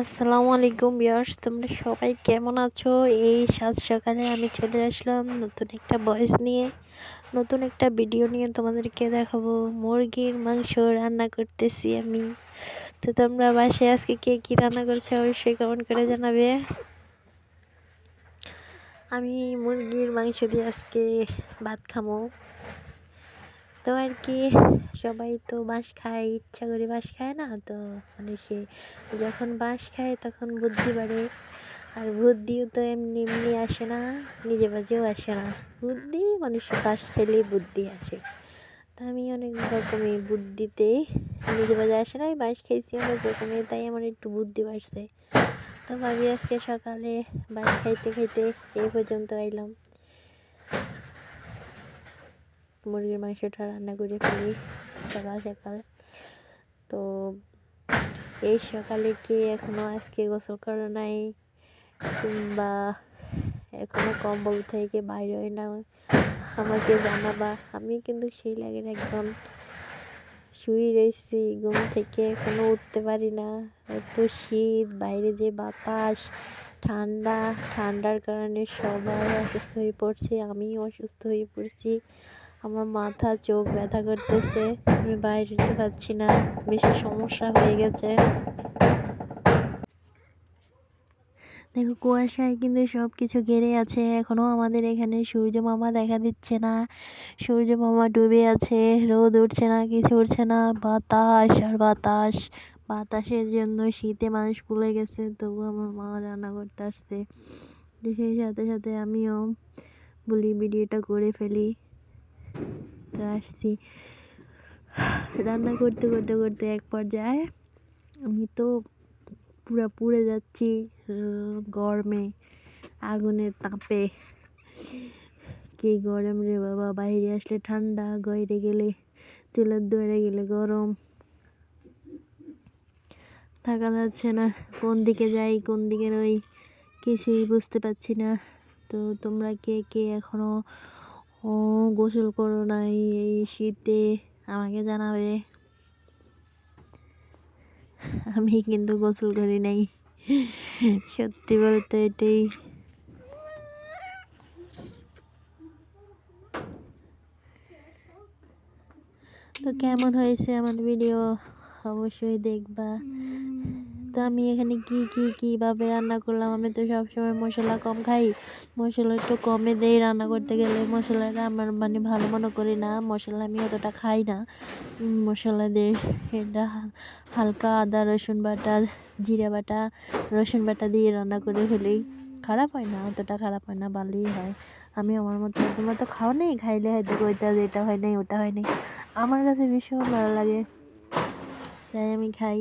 আসসালামু আলাইকুম বিয়ার্স তোমরা সবাই কেমন আছো? এই সাত সকালে আমি চলে আসলাম নতুন একটা ভয়েস নিয়ে। নতুন একটা ভিডিও নিয়ে তোমাদেরকে দেখাবো। মুরগির মাংস রান্না করতেছি আমি। তো তোমরা বাসায় আজকে কে কী রান্না করছ অবশ্যই কমেন্ট করে জানাবে। আমি মুরগির মাংস দিয়ে আজকে ভাত খামো। তো আর কি, সবাই তো বাঁশ খায়, ইচ্ছা করে বাঁশ খায় না, তো মানুষে যখন বাঁশ খায় তখন বুদ্ধি বাড়ে। আর বুদ্ধিও তো এমনি এমনি আসে না, নিজে বাজেও আসে না। বুদ্ধি, মানুষ বাঁশ খেলেই বুদ্ধি আসে। তা আমি অনেক রকমের বুদ্ধিতে নিজে বাজে আসে না বাঁশ খেয়েছি অনেক রকমের তাই আমার একটু বুদ্ধি বাড়ছে। তো ভাবি আজকে সকালে বাঁশ খাইতে খাইতে এই পর্যন্ত আইলাম। মুরগির মাংসটা রান্না করে ফেলি সকাল সকাল। তো এই সকালে কে এখনও আজকে গোসল করে নাই কিংবা এখনও কম্বল থেকে বাইরে হয় না আমাকে জানাবা। আমি কিন্তু সেই লাগে একজন। শুয়ে রয়েছি ঘুম থেকে এখনও উঠতে পারি না। এত শীত, বাইরে যে বাতাস, ঠান্ডা, ঠান্ডার কারণে সবাই অসুস্থ হয়ে পড়ছে, আমিও অসুস্থ হয়ে পড়ছি। আমার মাথা, চোখ ব্যথা করতেছে। আমি বাইরে যেতে পারছি না। বেশি সমস্যা হয়ে গেছে। দেখো, কুয়াশায় কিন্তু সব কিছু ঘেরে আছে। এখনও আমাদের এখানে সূর্য মামা দেখা দিচ্ছে না। সূর্য মামা ডুবে আছে। রোদ উঠছে না, কিছু উঠছে না। বাতাস আর বাতাস। বাতাসের জন্য শীতে মানুষ ভুলে গেছে, তবু আমার মা রান্না করতে আসছে। সেই সাথে সাথে আমিও বলি, ভিডিওটা করে ফেলি। তো আসছি। রান্না করতে করতে করতে এক পর্যায়ে আমি তো পুরা পুড়ে যাচ্ছি গরমে আগুনের তাপে। কি গরম রে বাবা, বাইরে আসলে ঠান্ডা গয়রে গেলে, চুলের দৌড়ে গেলে গরম। থাকা যাচ্ছে না, কোন দিকে যাই, কোন দিকে রই, কিছুই বুঝতে পারছি না। তো তোমরা কে কে এখনও ও, গোসল করো নাই এই শীতে, আমাকে জানাবে। আমি কিন্তু গোসল করি নাই। সত্যি বলতে এটাই। তো কেমন হয়েছে আমার ভিডিও অবশ্যই দেখবা। তো আমি এখানে কি কি কীভাবে রান্না করলাম? আমি তো সবসময় মশলা কম খাই। মশলা একটু কমে দেই রান্না করতে গেলে। মশলাটা আমার মানে ভালো মনে করি না। মশলা আমি অতটা খাই না। মশলা দিয়ে এটা হালকা আদা, রসুন বাটা, জিরা বাটা, রসুন বাটা দিয়ে রান্না করে ফেলি। খারাপ হয় না, অতটা খারাপ হয় না, ভালোই হয়। আমি আমার মতো, তোমার তো খাও নেই? খাইলে হয়তো ওইটা এটা হয় নাই, ওটা হয় নাই। আমার কাছে ভীষণ ভালো লাগে। তাই আমি খাই।